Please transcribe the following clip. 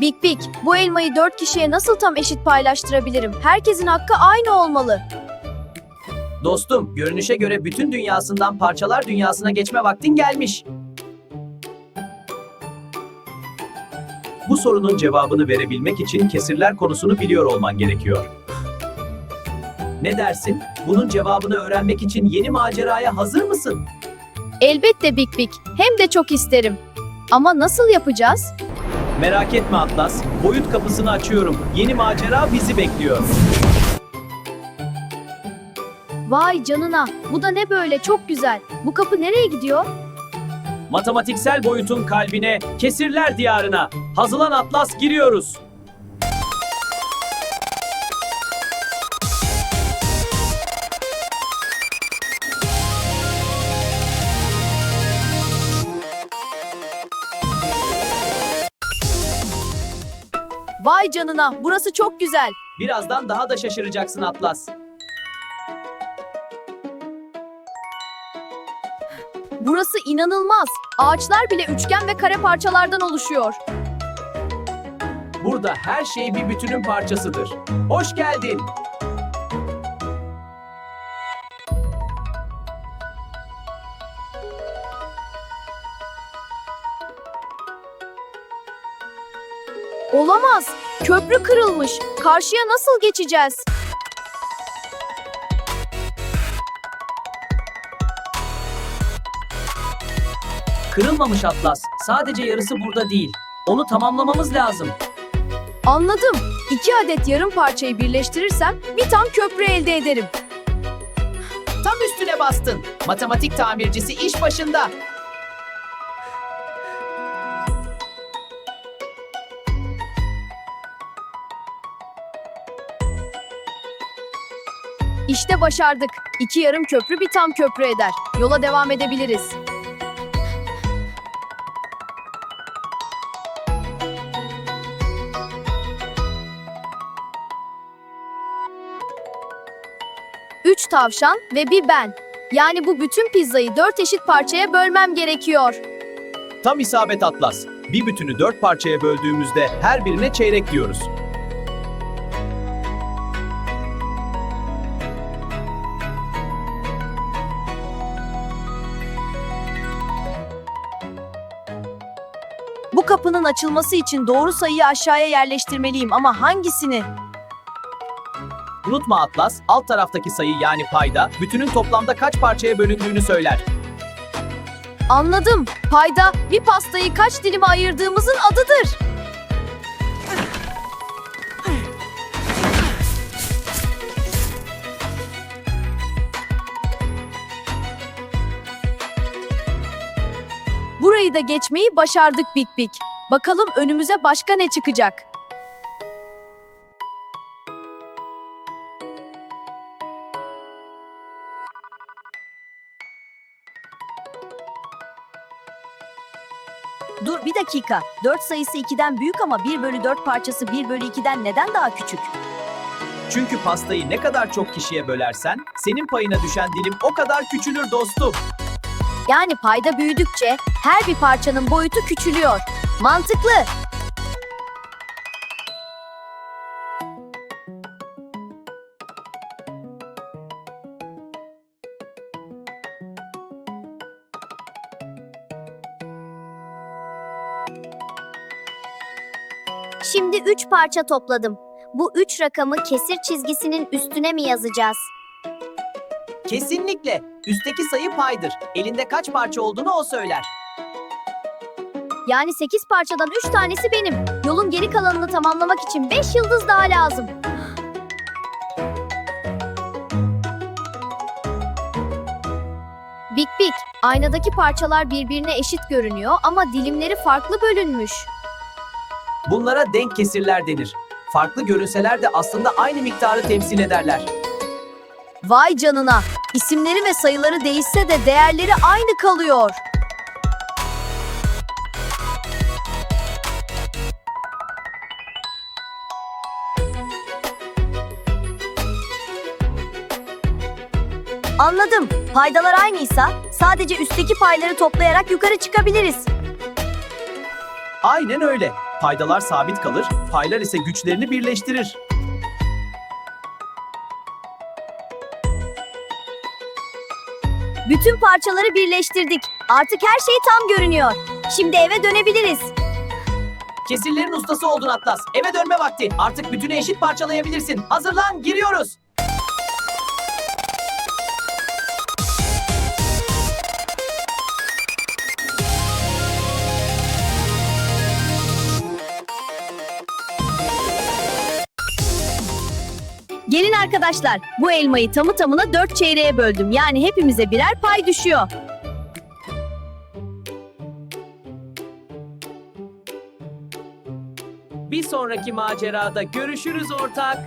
Big Big, bu elmayı dört kişiye nasıl tam eşit paylaştırabilirim? Herkesin hakkı aynı olmalı. Dostum, görünüşe göre bütün dünyasından parçalar dünyasına geçme vaktin gelmiş. Bu sorunun cevabını verebilmek için kesirler konusunu biliyor olman gerekiyor. Ne dersin? Bunun cevabını öğrenmek için yeni maceraya hazır mısın? Elbette Big Big, hem de çok isterim. Ama nasıl yapacağız? Merak etme Atlas, boyut kapısını açıyorum. Yeni macera bizi bekliyor. Vay canına, bu da ne böyle çok güzel. Bu kapı nereye gidiyor? Matematiksel boyutun kalbine, kesirler diyarına. Hazılan Atlas giriyoruz. Vay canına, burası çok güzel. Birazdan daha da şaşıracaksın Atlas. Burası inanılmaz. Ağaçlar bile üçgen ve kare parçalardan oluşuyor. Burada her şey bir bütünün parçasıdır. Hoş geldin. Olamaz. Köprü kırılmış. Karşıya nasıl geçeceğiz? Kırılmamış Atlas. Sadece yarısı burada değil. Onu tamamlamamız lazım. Anladım. İki adet yarım parçayı birleştirirsem bir tam köprü elde ederim. Tam üstüne bastın. Matematik tamircisi iş başında. İşte başardık. İki yarım köprü bir tam köprü eder. Yola devam edebiliriz. Üç tavşan ve bir ben. Yani bu bütün pizzayı dört eşit parçaya bölmem gerekiyor. Tam isabet Atlas. Bir bütünü dört parçaya böldüğümüzde her birine çeyrek diyoruz. Bu kapının açılması için doğru sayıyı aşağıya yerleştirmeliyim ama hangisini? Unutma Atlas, alt taraftaki sayı yani payda bütünün toplamda kaç parçaya bölündüğünü söyler. Anladım. Payda bir pastayı kaç dilime ayırdığımızın adıdır. Burayı da geçmeyi başardık Big Big. Bakalım önümüze başka ne çıkacak? Dur bir dakika. 4 sayısı 2'den büyük ama 1 bölü 4 parçası 1 bölü 2'den neden daha küçük? Çünkü pastayı ne kadar çok kişiye bölersen, senin payına düşen dilim o kadar küçülür dostum. Yani payda büyüdükçe her bir parçanın boyutu küçülüyor. Mantıklı. Şimdi üç parça topladım. Bu üç rakamı kesir çizgisinin üstüne mi yazacağız? Kesinlikle. Üstteki sayı paydır. Elinde kaç parça olduğunu o söyler. Yani 8 parçadan 3 tanesi benim. Yolun geri kalanını tamamlamak için 5 yıldız daha lazım. Big Big, aynadaki parçalar birbirine eşit görünüyor ama dilimleri farklı bölünmüş. Bunlara denk kesirler denir. Farklı görünseler de aslında aynı miktarı temsil ederler. Vay canına! İsimleri ve sayıları değişse de değerleri aynı kalıyor. Anladım. Paydalar aynıysa sadece üstteki payları toplayarak yukarı çıkabiliriz. Aynen öyle. Paydalar sabit kalır, paylar ise güçlerini birleştirir. Bütün parçaları birleştirdik. Artık her şey tam görünüyor. Şimdi eve dönebiliriz. Kesirlerin ustası oldun Atlas. Eve dönme vakti. Artık bütünü eşit parçalayabilirsin. Hazırlan, giriyoruz. Gelin arkadaşlar, bu elmayı tamı tamına dört çeyreğe böldüm. Yani hepimize birer pay düşüyor. Bir sonraki macerada görüşürüz ortak.